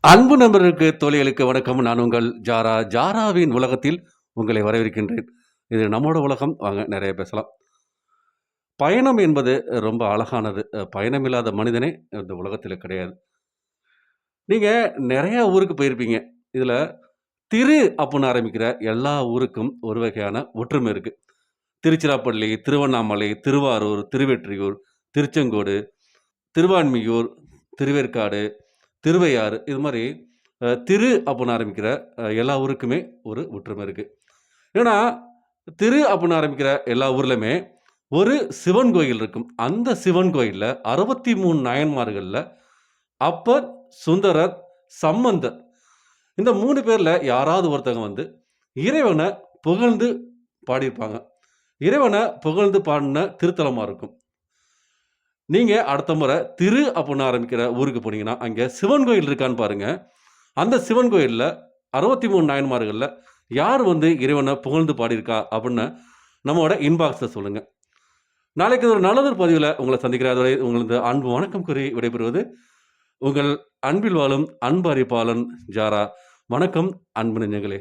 அன்பு நண்பர்களுக்கு, தோழிகளுக்கு வணக்கம். நான் உங்கள் ஜாரா. ஜாராவின் உலகத்தில் உங்களை வரவேற்கின்றேன். இது நம்மோட உலகம். வாங்க நிறைய பேசலாம். பயணம் என்பது ரொம்ப அழகானது. பயணம் இல்லாத மனிதனே இந்த உலகத்தில் கிடையாது. நீங்கள் நிறையா ஊருக்கு போயிருப்பீங்க. இதில் திரு அப்புட்ன்னு ஆரம்பிக்கிற எல்லா ஊருக்கும் ஒரு வகையான ஒற்றுமை இருக்குது திருச்சிராப்பள்ளி, திருவண்ணாமலை, திருவாரூர், திருவெற்றியூர், திருச்செங்கோடு, திருவான்மியூர், திருவேற்காடு, திருவையாறு இது மாதிரி திரு அப்படின்னு ஆரம்பிக்கிற எல்லா ஊருக்குமே ஒரு ஒற்றுமை இருக்குது ஏன்னா, திரு அப்படின்னு ஆரம்பிக்கிற எல்லா ஊர்லையுமே ஒரு சிவன் கோயில் இருக்கும். அந்த சிவன் கோயிலில் அறுபத்தி மூணு நயன்மார்களில் அப்பர், சுந்தரர், சம்பந்தர் இந்த மூணு பேரில் யாராவது ஒருத்தங்க வந்து இறைவனை புகழ்ந்து பாடியிருப்பாங்க. இறைவனை புகழ்ந்து பாடின திருத்தலமாக இருக்கும். நீங்கள் அடுத்த முறை திரு அப்படின்னு ஆரம்பிக்கிற ஊருக்கு போனீங்கன்னா, அங்கே சிவன் கோயில் இருக்கான்னு பாருங்க. அந்த சிவன் கோயிலில் அறுபத்தி மூணு நாயன்மார்களில் யார் வந்து இறைவனை புகழ்ந்து பாடியிருக்கா அப்படின்னு நம்மோட இன்பாக்ஸை சொல்லுங்கள் நாளைக்கு ஒரு நல்லதொரு பதிவில் உங்களை சந்திக்கிற அதுவரை உங்களது அன்பு வணக்கம் கூறி விடைபெறுவது உங்கள் அன்பில் வாழும் அன்பு அறிப்பாளன் ஜாரா. வணக்கம் அன்பு நெஞ்சங்களே!